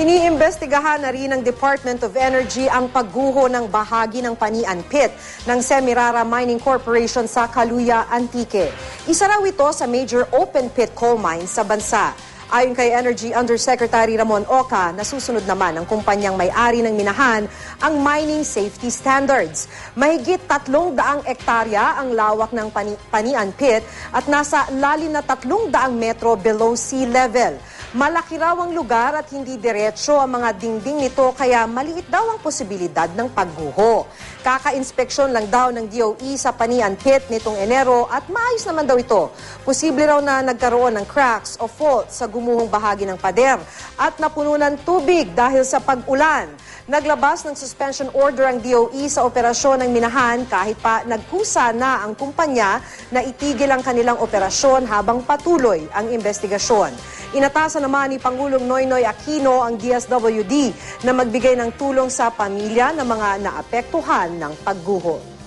Iniimbestigahan na rin ng Department of Energy ang pagguho ng bahagi ng Panian Pit ng Semirara Mining Corporation sa Caluya, Antique. Isa raw ito sa major open pit coal mines sa bansa. Ayon kay Energy Undersecretary Ramon Oca, nasusunod naman ang kumpanyang may-ari ng minahan ang mining safety standards. Mahigit tatlong daang ektarya ang lawak ng pani- Panian Pit at nasa lalim na tatlong daang metro below sea level. Malaki raw ang lugar at hindi diretsyo ang mga dingding nito kaya maliit daw ang posibilidad ng pagguho. Kaka-inspeksyon lang daw ng DOE sa Panian Pit nitong Enero at maayos naman daw ito. Posible raw na nagkaroon ng cracks o fault sa gumuhong bahagi ng pader at napuno ng tubig dahil sa pag-ulan. Naglabas ng suspension order ang DOE sa operasyon ng minahan kahit pa nagkusa na ang kumpanya na itigil ang kanilang operasyon habang patuloy ang investigasyon. Inatasan naman ni Pangulong Noynoy Aquino ang DSWD na magbigay ng tulong sa pamilya ng mga naapektuhan ng pagguho.